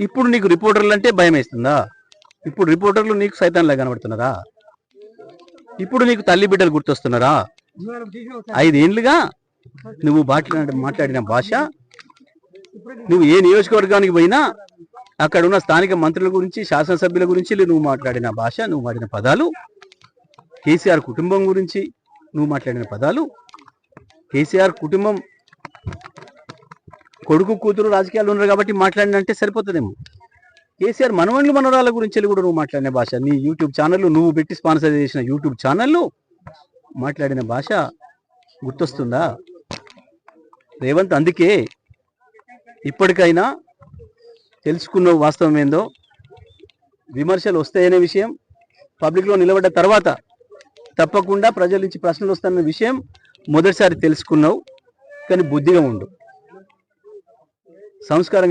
ఇప్పుడు నీకు రిపోర్టర్లు అంటే భయం వేస్తుందా ఇప్పుడు రిపోర్టర్లు నీకు సైతాన్లా కనబడుతున్నారా? ఇప్పుడు నీకు తల్లి బిడ్డలు గుర్తొస్తున్నారా? ఐదేండ్లుగా నువ్వు మాట్లాడిన మాట్లాడిన భాష నువ్వు ఏ నియోజకవర్గానికి పోయినా అక్కడ ఉన్న స్థానిక మంత్రుల గురించి శాసనసభ్యుల గురించి నువ్వు మాట్లాడిన భాష నువ్వు వాడిన పదాలు కేసీఆర్ కుటుంబం గురించి నువ్వు మాట్లాడిన పదాలు కేసీఆర్ కుటుంబం కొడుకు కూతురు రాజకీయాలు ఉన్నారు కాబట్టి మాట్లాడినంటే సరిపోతుందేమో. కేసీఆర్ మనవళ్ళు మనవరాల గురించి కూడా నువ్వు మాట్లాడిన భాష. నీ యూట్యూబ్ ఛానల్ నువ్వు పెట్టి స్పాన్సర్ చేసిన యూట్యూబ్ ఛానల్లో మాట్లాడిన భాష గుర్తొస్తుందా? రేవంత్ అందుకే ఇప్పటికైనా తెలుసుకున్న వాస్తవం ఏందో? విమర్శలు వస్తాయనే విషయం. పబ్లిక్లో నిలబడ్డ తర్వాత తప్పకుండా ప్రజల నుంచి ప్రశ్నలు వస్తాయన్న విషయం మొదటిసారి తెలుసుకున్నావు. కానీ బుద్ధిగా ఉండు. సంస్కారంగా